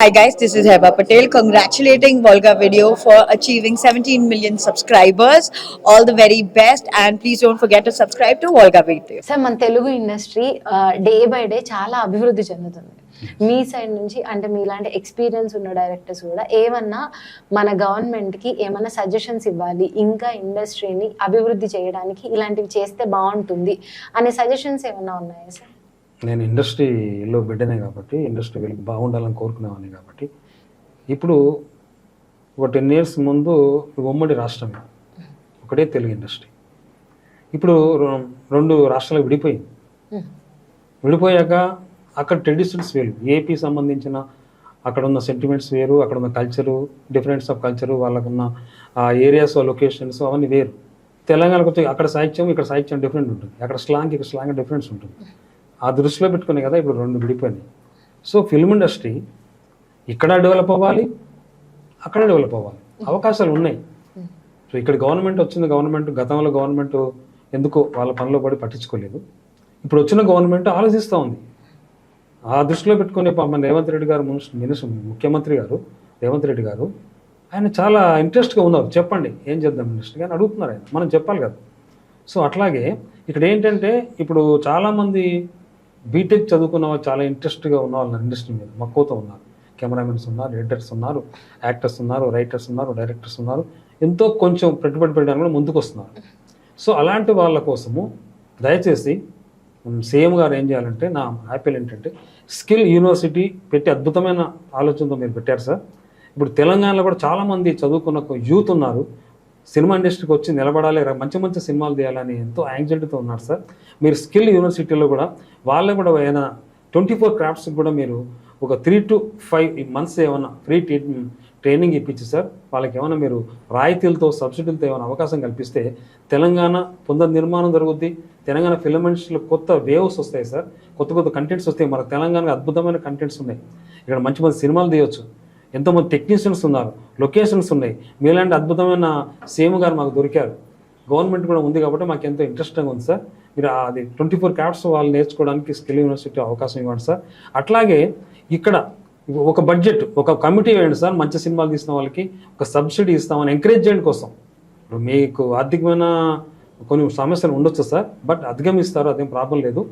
Hi guys, this is Heba Patel congratulating Volga Video for achieving 17 million subscribers. All the very best and please don't forget to subscribe to Volga Video. Sir మన Telugu industry day by day చాలా అభివృద్ధి చెందుతుంది మీ side నుంచి అంటే మీలాంటి experience ఉన్న directors కూడా ఏమన్నా మన గవర్నమెంట్కి ఏమన్నా సజెషన్స్ ఇవ్వాలి ఇంకా ఇండస్ట్రీని అభివృద్ధి చేయడానికి ఇలాంటివి చేస్తే బాగుంటుంది అనే సజెషన్స్ ఏమన్నా ఉన్నాయా సార్ నేను ఇండస్ట్రీలో బిడ్డనే కాబట్టి ఇండస్ట్రీ వీళ్ళకి బాగుండాలని కోరుకునేవాడిని కాబట్టి ఇప్పుడు ఒక టెన్ ఇయర్స్ ముందు ఉమ్మడి రాష్ట్రమే ఒకటే తెలుగు ఇండస్ట్రీ. ఇప్పుడు రెండు రాష్ట్రాలకు విడిపోయింది. విడిపోయాక అక్కడ ట్రెడిషన్స్ వేరు. ఏపీ సంబంధించిన అక్కడ ఉన్న సెంటిమెంట్స్ వేరు అక్కడ ఉన్న కల్చరు డిఫరెన్స్ ఆఫ్ కల్చరు వాళ్ళకున్న ఆ ఏరియాస్ లొకేషన్స్ అవన్నీ వేరు. తెలంగాణకు వచ్చి అక్కడ సాహిత్యం ఇక్కడ సాహిత్యం డిఫరెంట్ ఉంటుంది. అక్కడ స్లాంగ్ ఇక్కడ స్లాంగ్ డిఫరెన్స్ ఉంటుంది. ఆ దృష్టిలో పెట్టుకునే కదా ఇప్పుడు రెండు విడిపోయినాయి. సో ఫిల్మ్ ఇండస్ట్రీ ఇక్కడ డెవలప్ అవ్వాలి అక్కడ డెవలప్ అవ్వాలి. అవకాశాలు ఉన్నాయి. సో ఇక్కడ గవర్నమెంట్ వచ్చింది గవర్నమెంట్ గతంలో గవర్నమెంట్ ఎందుకో వాళ్ళ పనిలో పడి పట్టించుకోలేదు. ఇప్పుడు వచ్చిన గవర్నమెంట్ ఆలోచిస్తూ ఉంది. ఆ దృష్టిలో పెట్టుకునే మన రేవంత్ రెడ్డి గారు మినిస్టర్ ముఖ్యమంత్రి గారు రేవంత్ రెడ్డి గారు ఆయన చాలా ఇంట్రెస్ట్గా ఉన్నారు. చెప్పండి ఏం చేద్దాం మినిస్టర్ అని అడుగుతున్నారు ఆయన. మనం చెప్పాలి కదా. సో అట్లాగే ఇక్కడ ఏంటంటే ఇప్పుడు చాలామంది బీటెక్ చదువుకున్న వాళ్ళు చాలా ఇంట్రెస్ట్గా ఉన్న వాళ్ళు ఇండస్ట్రీ మీద. మక్కువతో ఉన్నారు. కెమెరామెన్స్ ఉన్నారు ఎడిటర్స్ ఉన్నారు యాక్టర్స్ ఉన్నారు రైటర్స్ ఉన్నారు డైరెక్టర్స్ ఉన్నారు. ఎంతో కొంచెం పెట్టుబడి పెట్టడానికి కూడా ముందుకు వస్తున్నారు సో అలాంటి వాళ్ళ కోసము దయచేసి సీఎం గారు ఏం చేయాలంటే నా హ్యాపీల్ ఏంటంటే స్కిల్ యూనివర్సిటీ పెట్టి అద్భుతమైన ఆలోచనతో మీరు పెట్టారు సార్. ఇప్పుడు తెలంగాణలో కూడా చాలామంది చదువుకున్న యూత్ ఉన్నారు. సినిమా ఇండస్ట్రీకి వచ్చి నిలబడాలి మంచి మంచి సినిమాలు తీయాలని ఎంతో యాంగ్జైటీతో ఉన్నారు సార్. మీరు స్కిల్ యూనివర్సిటీలో కూడా వాళ్ళే కూడా ఏమైనా ట్వంటీ ఫోర్ క్రాఫ్ట్స్కి కూడా మీరు ఒక త్రీ టు ఫైవ్ మంత్స్ ఏమైనా ఫ్రీ ట్రైనింగ్ ఇప్పించి సార్ వాళ్ళకి ఏమైనా మీరు రాయితీలతో సబ్సిడీలతో ఏమైనా అవకాశం కల్పిస్తే తెలంగాణ పునర్ నిర్మాణం జరుగుద్ది. తెలంగాణ ఫిలిం ఇండస్ట్రీలో కొత్త వేవ్స్ వస్తాయి సార్. కొత్త కొత్త కంటెంట్స్ వస్తాయి. మన తెలంగాణలో అద్భుతమైన కంటెంట్స్ ఉన్నాయి. ఇక్కడ మంచి మంచి సినిమాలు తీయవచ్చు ఎంతోమంది టెక్నీషియన్స్ ఉన్నారు లొకేషన్స్ ఉన్నాయి. మీలాంటి అద్భుతమైన సేమ్ గారు మాకు దొరికారు. గవర్నమెంట్ కూడా ఉంది కాబట్టి మాకు ఎంతో ఇంట్రెస్టింగ్ ఉంది సార్ మీరు అది ట్వంటీ ఫోర్ క్రాఫ్ట్స్ వాళ్ళు నేర్చుకోవడానికి స్కిల్ యూనివర్సిటీ అవకాశం ఇవ్వండి సార్ అట్లాగే ఇక్కడ ఒక బడ్జెట్ ఒక కమిటీ వేయండి సార్ మంచి సినిమాలు తీసిన వాళ్ళకి ఒక సబ్సిడీ ఇస్తామని ఎంకరేజ్ చేయడం కోసం. ఇప్పుడు మీకు ఆర్థికమైన కొన్ని సమస్యలు ఉండొచ్చు సార్ బట్ అధిగమిస్తారు అదేం ప్రాబ్లం లేదు.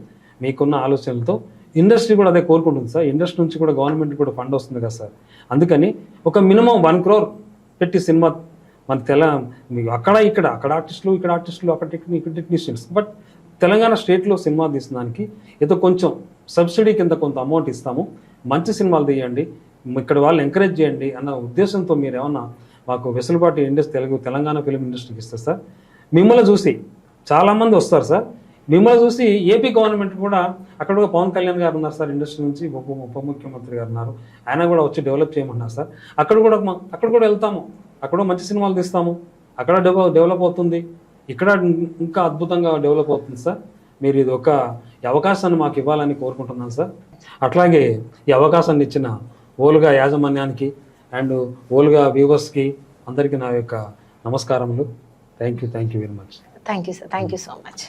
మీకున్న ఆలోచనలతో ఇండస్ట్రీ కూడా అదే కోరుకుంటుంది సార్. ఇండస్ట్రీ నుంచి కూడా గవర్నమెంట్ కూడా ఫండ్ వస్తుంది కదా సార్. అందుకని ఒక మినిమం వన్ క్రోర్ పెట్టి సినిమా మన తెల అక్కడ ఇక్కడ అక్కడ ఆర్టిస్టులు ఇక్కడ ఆర్టిస్టులు అక్కడ టెక్ని ఇక్కడ టెక్నీషియన్స్. బట్ తెలంగాణ స్టేట్లో సినిమా తీసడానికి ఏదో కొంచెం సబ్సిడీ కింద కొంత అమౌంట్ ఇస్తాము. మంచి సినిమాలు తీయండి. ఇక్కడ వాళ్ళు ఎంకరేజ్ చేయండి అన్న ఉద్దేశంతో మీరు ఏమన్నా మాకు వెసులుబాటు ఇండస్ట్రీ తెలుగు తెలంగాణ ఫిలిం ఇండస్ట్రీకి ఇస్తారు సార్ మిమ్మల్ని చూసి చాలామంది వస్తారు సార్. మిమ్మల్ని చూసి ఏపీ గవర్నమెంట్ కూడా అక్కడ కూడా పవన్ కళ్యాణ్ గారు ఉన్నారు సార్ ఇండస్ట్రీ నుంచి ఉప ఉప ముఖ్యమంత్రి గారు ఉన్నారు. ఆయన కూడా వచ్చి డెవలప్ చేయమన్నారు సార్. అక్కడ కూడా అక్కడ కూడా వెళ్తాము. అక్కడ మంచి సినిమాలు తీస్తాము. అక్కడ డెవలప్ డెవలప్ అవుతుంది. ఇక్కడ ఇంకా అద్భుతంగా డెవలప్ అవుతుంది సార్. మీరు ఇది ఒక అవకాశాన్ని మాకు ఇవ్వాలని కోరుకుంటున్నాను సార్. అట్లాగే ఈ అవకాశాన్ని ఇచ్చిన ఓలుగా యాజమాన్యానికి అండ్ ఓలుగా వ్యూవర్స్కి అందరికీ నా యొక్క నమస్కారములు. Thank you thank you very much thank you sir thank you so much